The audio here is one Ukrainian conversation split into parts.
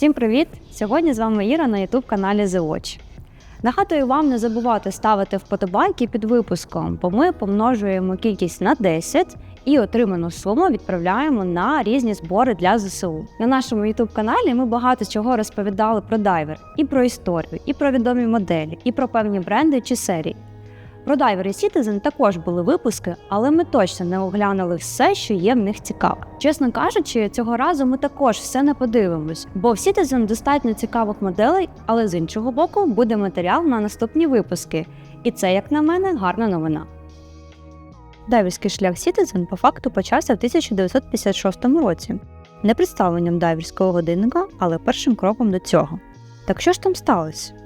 Всім привіт! Сьогодні з вами Іра на youtube каналі The Watch. Нагадую вам не забувати ставити вподобайки під випуском, бо ми помножуємо кількість на 10 і отриману суму відправляємо на різні збори для ЗСУ. На нашому youtube каналі ми багато чого розповідали про дайвер, і про історію, і про відомі моделі, і про певні бренди чи серії. Про Diver і Citizen також були випуски, але ми точно не оглянули все, що є в них цікаве. Чесно кажучи, цього разу ми також все не подивимось, бо в Citizen достатньо цікавих моделей, але з іншого боку буде матеріал на наступні випуски. І це, як на мене, гарна новина. Дайверський шлях Citizen по факту почався в 1956 році. Не представленням дайверського годинника, але першим кроком до цього. Так що ж там сталося?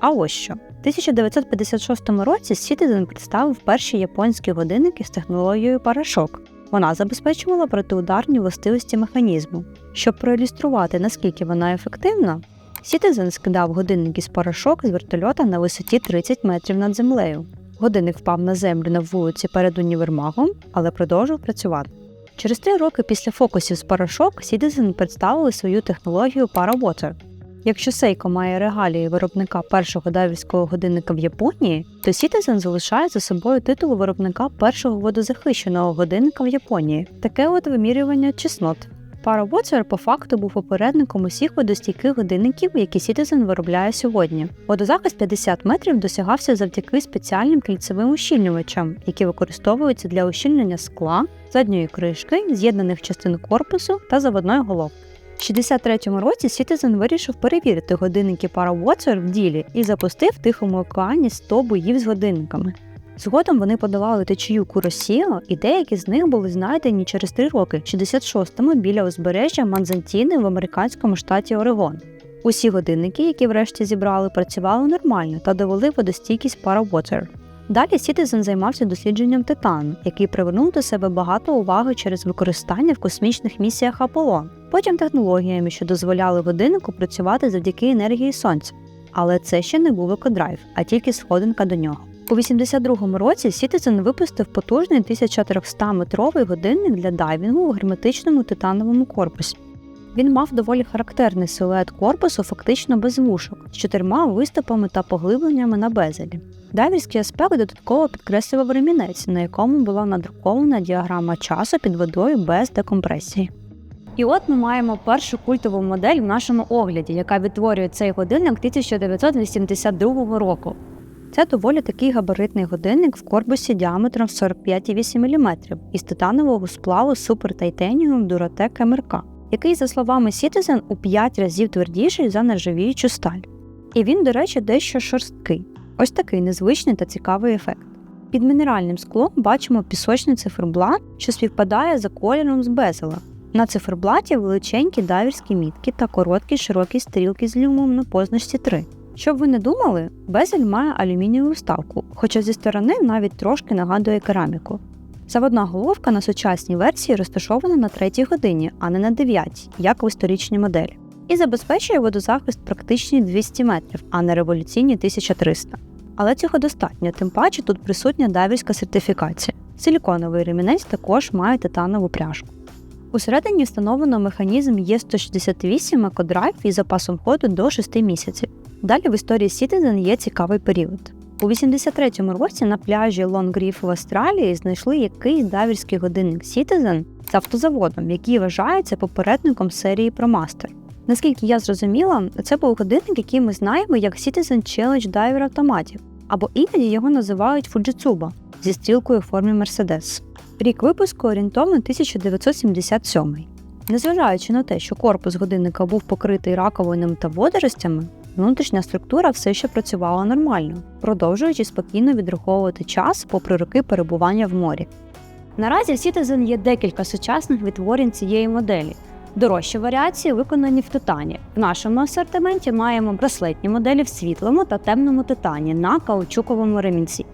А ось що. В 1956 році Citizen представив перші японські годинники з технологією парашок. Вона забезпечувала протиударні властивості механізму. Щоб проілюструвати, наскільки вона ефективна, Citizen скидав годинник з парашок з вертольота на висоті 30 метрів над землею. Годинник впав на землю на вулиці перед універмагом, але продовжив працювати. Через три роки після фокусів з парашок Citizen представили свою технологію Parawater. Якщо Seiko має регалії виробника першого дайверського годинника в Японії, то Citizen залишає за собою титул виробника першого водозахищеного годинника в Японії. Таке от вимірювання чеснот. Пара Parawater по факту був попередником усіх водостійких годинників, які Citizen виробляє сьогодні. Водозахист 50 метрів досягався завдяки спеціальним кільцевим ущільнювачам, які використовуються для ущільнення скла, задньої кришки, з'єднаних частин корпусу та заводної головки. В 63-му році Citizen вирішив перевірити годинники Parawater в ділі і запустив в Тихому океані 100 боїв з годинниками. Згодом вони подавали течію Куросіо, і деякі з них були знайдені через три роки, 66-му біля узбережжя Манзантіни в американському штаті Орегон. Усі годинники, які врешті зібрали, працювали нормально та довели водостійкість Parawater. Далі Citizen займався дослідженням титану, який привернув до себе багато уваги через використання в космічних місіях Аполлон, потім технологіями, що дозволяли годиннику працювати завдяки енергії сонця. Але це ще не був екодрайв, а тільки сходинка до нього. У 82-му році Citizen випустив потужний 1300-метровий годинник для дайвінгу у герметичному титановому корпусі. Він мав доволі характерний силует корпусу, фактично без вушок, з чотирма виступами та поглибленнями на безелі. Дайверський аспект додатково підкреслював ремінець, на якому була надрукована діаграма часу під водою без декомпресії. І от ми маємо першу культову модель в нашому огляді, яка відтворює цей годинник 1982 року. Це доволі такий габаритний годинник в корпусі діаметром 45,8 мм із титанового сплаву Titanium Duratec MRK, який, за словами Citizen, у 5 разів твердіший за нержавіючу сталь. І він, до речі, дещо шорсткий. Ось такий незвичний та цікавий ефект. Під мінеральним склом бачимо пісочний циферблат, що співпадає за кольором з безела. На циферблаті величенькі дайверські мітки та короткі широкі стрілки з люмом на позначці 3. Щоб ви не думали, безель має алюмінієву вставку, хоча зі сторони навіть трошки нагадує кераміку. Заводна головка на сучасній версії розташована на третій годині, а не на дев'ятій, як в історичній моделі, і забезпечує водозахист практичні 200 метрів, а не революційні 1300. Але цього достатньо, тим паче тут присутня дайверська сертифікація. Силіконовий ремінець також має титанову пряжку. Усередині встановлено механізм Е168 екодрайв із запасом ходу до 6 місяців. Далі в історії Citizen є цікавий період. У 83-му році на пляжі Лонг Ріф в Австралії знайшли якийсь дайверський годинник Citizen з автозаводом, який вважається попередником серії ProMaster. Наскільки я зрозуміла, це був годинник, який ми знаємо як Citizen Challenge Diver автоматів, або іноді його називають Fujitsuba зі стрілкою в формі Mercedes. Рік випуску орієнтовно 1977. Незважаючи на те, що корпус годинника був покритий раковинами та водоростями, внутрішня структура все ще працювала нормально, продовжуючи спокійно відраховувати час попри роки перебування в морі. Наразі в Citizen є декілька сучасних відтворень цієї моделі. Дорожчі варіації виконані в титані. В нашому асортименті маємо браслетні моделі в світлому та темному титані на каучуковому ремінці.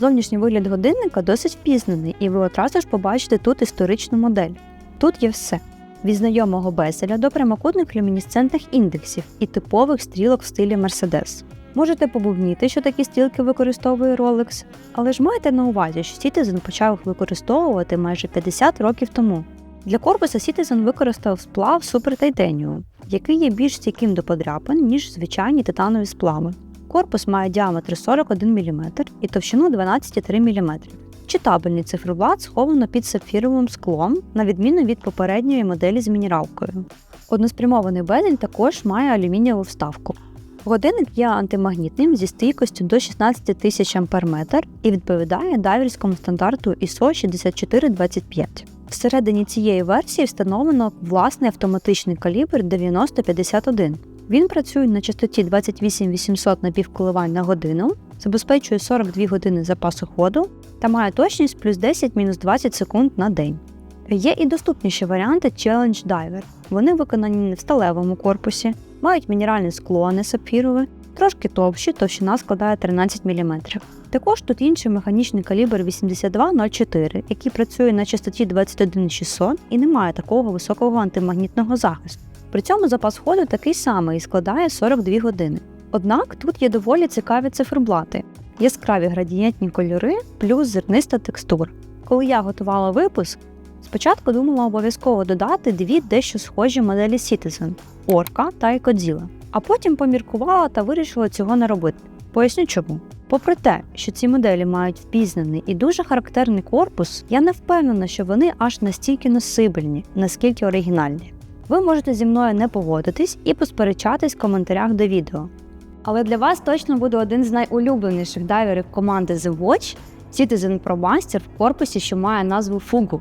Зовнішній вигляд годинника досить впізнаний, і ви одразу ж побачите тут історичну модель. Тут є все: від знайомого безеля до прямокутних люмінесцентних індексів і типових стрілок в стилі Mercedes. Можете побувніти, що такі стрілки використовує Rolex, але ж майте на увазі, що Citizen почав їх використовувати майже 50 років тому. Для корпуса Citizen використав сплав Super який є більш стійким до подряпин, ніж звичайні титанові сплави. Корпус має діаметр 41 мм і товщину 12,3 мм. Читабельний циферблат сховано під сапфіровим склом, на відміну від попередньої моделі з мінералкою. Односпрямований безель також має алюмінієву вставку. Годинник є антимагнітним зі стійкостю до 16 тисяч Ампер-метр і відповідає дайверському стандарту ISO 6425. Всередині цієї версії встановлено власний автоматичний калібр 9051. Він працює на частоті 28800 напівколивань на годину, забезпечує 42 години запасу ходу та має точність плюс 10-20 секунд на день. Є і доступніші варіанти Challenge Diver. Вони виконані не в сталевому корпусі, мають мінеральне скло, а не сапфірове, трошки товщі, товщина складає 13 мм. Також тут інший механічний калібр 8204, який працює на частоті 21600 і не має такого високого антимагнітного захисту. При цьому запас ходу такий самий і складає 42 години. Однак тут є доволі цікаві циферблати, яскраві градієнтні кольори плюс зерниста текстура. Коли я готувала випуск, спочатку думала обов'язково додати дві дещо схожі моделі Citizen – Orca та Ecodila. А потім поміркувала та вирішила цього не робити. Поясню чому. Попри те, що ці моделі мають впізнаний і дуже характерний корпус, я не впевнена, що вони аж настільки носибельні, наскільки оригінальні. Ви можете зі мною не погодитись і посперечатись в коментарях до відео. Але для вас точно буде один з найулюбленіших дайверів команди The Watch Citizen Pro Master в корпусі, що має назву Fugu.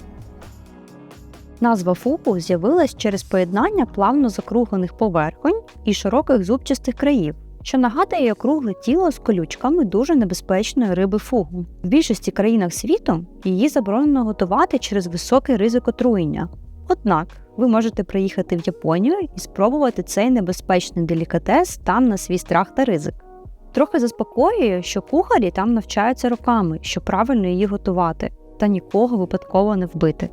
Назва Fugu з'явилась через поєднання плавно закруглених поверхонь і широких зубчастих країв, що нагадує округле тіло з колючками дуже небезпечної риби фугу. В більшості країнах світу її заборонено готувати через високий ризик отруєння. Однак ви можете приїхати в Японію і спробувати цей небезпечний делікатес там на свій страх та ризик. Трохи заспокоює, що кухарі там навчаються роками, щоб правильно її готувати, та нікого випадково не вбити.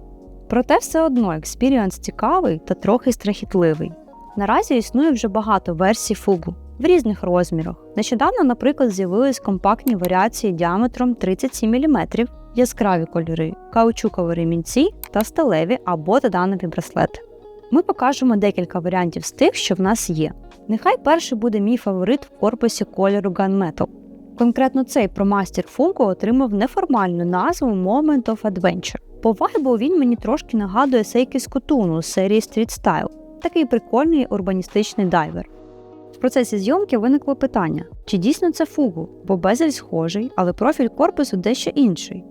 Проте все одно експіріанс цікавий та трохи страхітливий. Наразі існує вже багато версій фугу в різних розмірах. Нещодавно, наприклад, з'явились компактні варіації діаметром 37 мм, яскраві кольори, каучукові ремінці та сталеві або титанові браслети. Ми покажемо декілька варіантів з тих, що в нас є. Нехай перший буде мій фаворит в корпусі кольору Gunmetal. Конкретно цей ProMaster Funko отримав неформальну назву Moment of Adventure. По вайбу він мені трошки нагадує Сейки Скотуну з серії Street Style, такий прикольний урбаністичний дайвер. В процесі зйомки виникло питання, чи дійсно це фугу, бо безель схожий, але профіль корпусу дещо інший.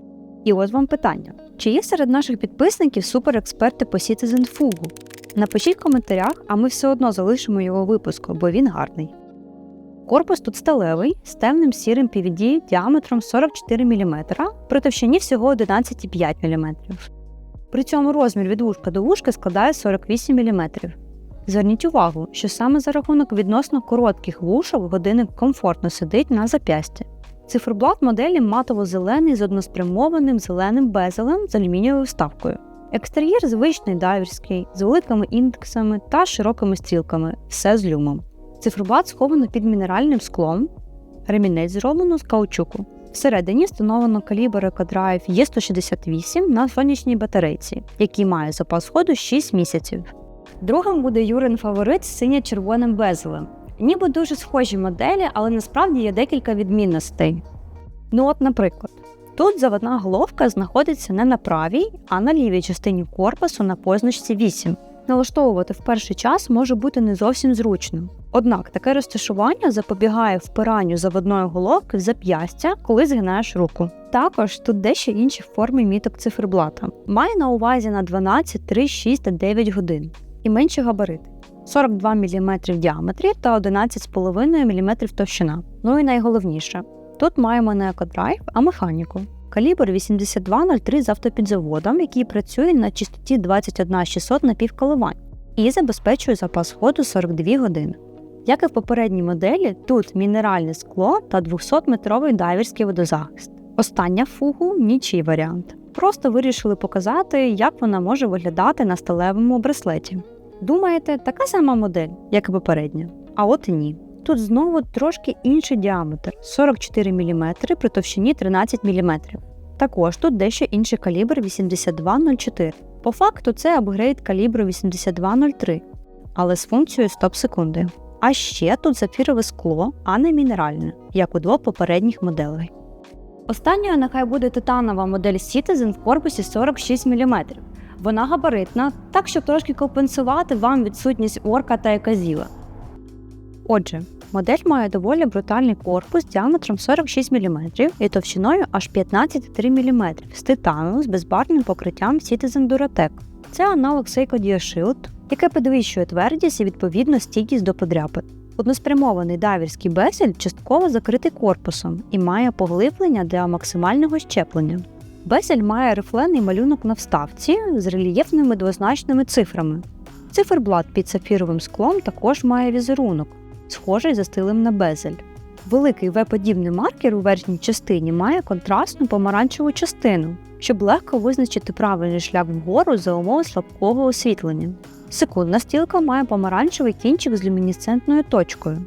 І от вам питання: чи є серед наших підписників суперексперти по Citizen Fugu? Напишіть в коментарях, а ми все одно залишимо його випуску, бо він гарний. Корпус тут сталевий з темним сірим PVD діаметром 44 мм, при товщині всього 11,5 мм. При цьому розмір від вушка до вушка складає 48 мм. Зверніть увагу, що саме за рахунок відносно коротких вушок годинник комфортно сидить на зап'ясті. Циферблат моделі матово-зелений з односпрямованим зеленим безелем з алюмінієвою вставкою. Екстер'єр звичний дайверський, з великими індексами та широкими стрілками, все з люмом. Циферблат сховано під мінеральним склом, ремінець зроблено з каучуку. Всередині встановлено калібр EcoDrive E168 на сонячній батарейці, який має запас ходу 6 місяців. Другим буде Юрин фаворит з синьо-червоним безелем. Ніби дуже схожі моделі, але насправді є декілька відмінностей. Ну от, наприклад, тут заводна головка знаходиться не на правій, а на лівій частині корпусу на позначці 8. Налаштовувати в перший час може бути не зовсім зручно. Однак таке розташування запобігає впиранню заводної головки в зап'ястя, коли згинаєш руку. Також тут дещо інші форми міток циферблата. Має на увазі на 12, 3, 6 та 9 годин і менші габарити. 42 мм в діаметрі та 11,5 мм товщина. Ну і найголовніше, тут маємо не екодрайв, а механіку. Калібр 8203 з автопідзаводом, який працює на частоті 21600 напівколивань і забезпечує запас ходу 42 години. Як і в попередній моделі, тут мінеральне скло та 200-метровий дайверський водозахист. Остання фугу нічий варіант. Просто вирішили показати, як вона може виглядати на сталевому браслеті. Думаєте, така сама модель, як і попередня? А от і ні. Тут знову трошки інший діаметр 44 мм при товщині 13 мм. Також тут дещо інший калібр 8204. По факту це апгрейд калібру 8203. але з функцією стоп-секунди. А ще тут сапфірове скло, а не мінеральне, як у двох попередніх моделей. Останньою нехай буде титанова модель Citizen в корпусі 46 мм. Вона габаритна, так щоб трошки компенсувати вам відсутність орка та еказіла. Отже, модель має доволі брутальний корпус діаметром 46 мм і товщиною аж 15,3 мм з титану з безбарвним покриттям Citizen Duratec. Це аналог Seiko DioShield, яке підвищує твердість і відповідно стійкість до подряпин. Односпрямований дайверський бесель частково закритий корпусом і має поглиблення для максимального щеплення. Бесель має рифлений малюнок на вставці з рельєфними двозначними цифрами. Циферблат під сапфіровим склом також має візерунок, схожий за стилем на безель. Великий В-подібний маркер у верхній частині має контрастну помаранчеву частину, щоб легко визначити правильний шлях вгору за умови слабкого освітлення. Секундна стрілка має помаранчевий кінчик з люмінесцентною точкою.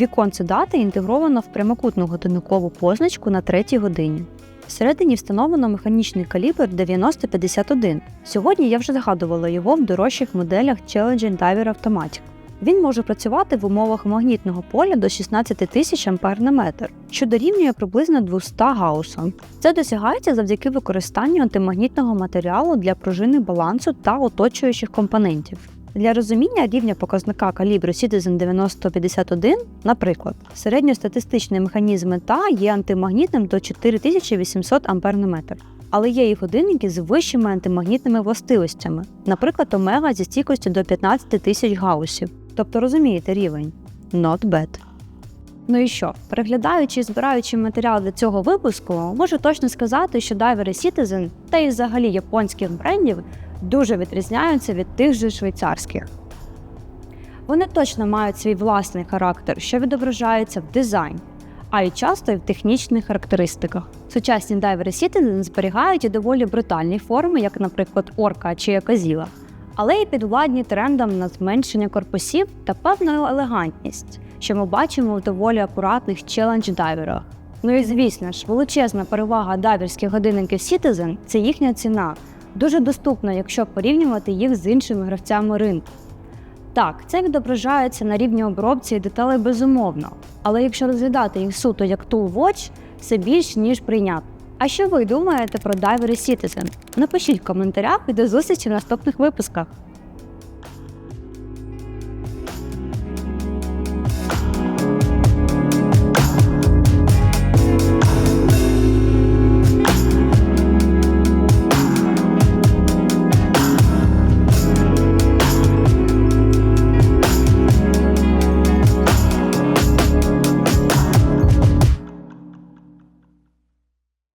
Віконце дати інтегровано в прямокутну годинникову позначку на третій годині. Всередині встановлено механічний калібр 9051. Сьогодні я вже згадувала його в дорожчих моделях Challenge Diver Automatic. Він може працювати в умовах магнітного поля до 16 тисяч ампер на метр, що дорівнює приблизно 200 гаусам. Це досягається завдяки використанню антимагнітного матеріалу для пружини балансу та оточуючих компонентів. Для розуміння рівня показника калібру Citizen 9051, наприклад, середньостатистичний механізм МЕТА є антимагнітним до 4800 ампер. Але є і годинники з вищими антимагнітними властивостями, наприклад, омега зі стійкістю до 15 тисяч гаусів. Тобто розумієте рівень not bad. Ну і що, переглядаючи і збираючи матеріал для цього випуску, можу точно сказати, що дайвери Citizen та і взагалі японських брендів дуже відрізняються від тих же швейцарських. Вони точно мають свій власний характер, що відображається в дизайні, а й часто й в технічних характеристиках. Сучасні дайвери Citizen зберігають і доволі брутальні форми, як, наприклад, орка чи еказіла, але й підвладні трендам на зменшення корпусів та певну елегантність, що ми бачимо в доволі акуратних челендж-дайверах. Ну і звісно ж, величезна перевага дайверських годинників Citizen – це їхня ціна, дуже доступна, якщо порівнювати їх з іншими гравцями ринку. Так, це відображається на рівні обробці і деталей безумовно, але якщо розглядати їх суто як Tool Watch, це більш ніж прийнятно. А що ви думаєте про дайвери Citizen? Напишіть в коментарях і до зустрічі в наступних випусках.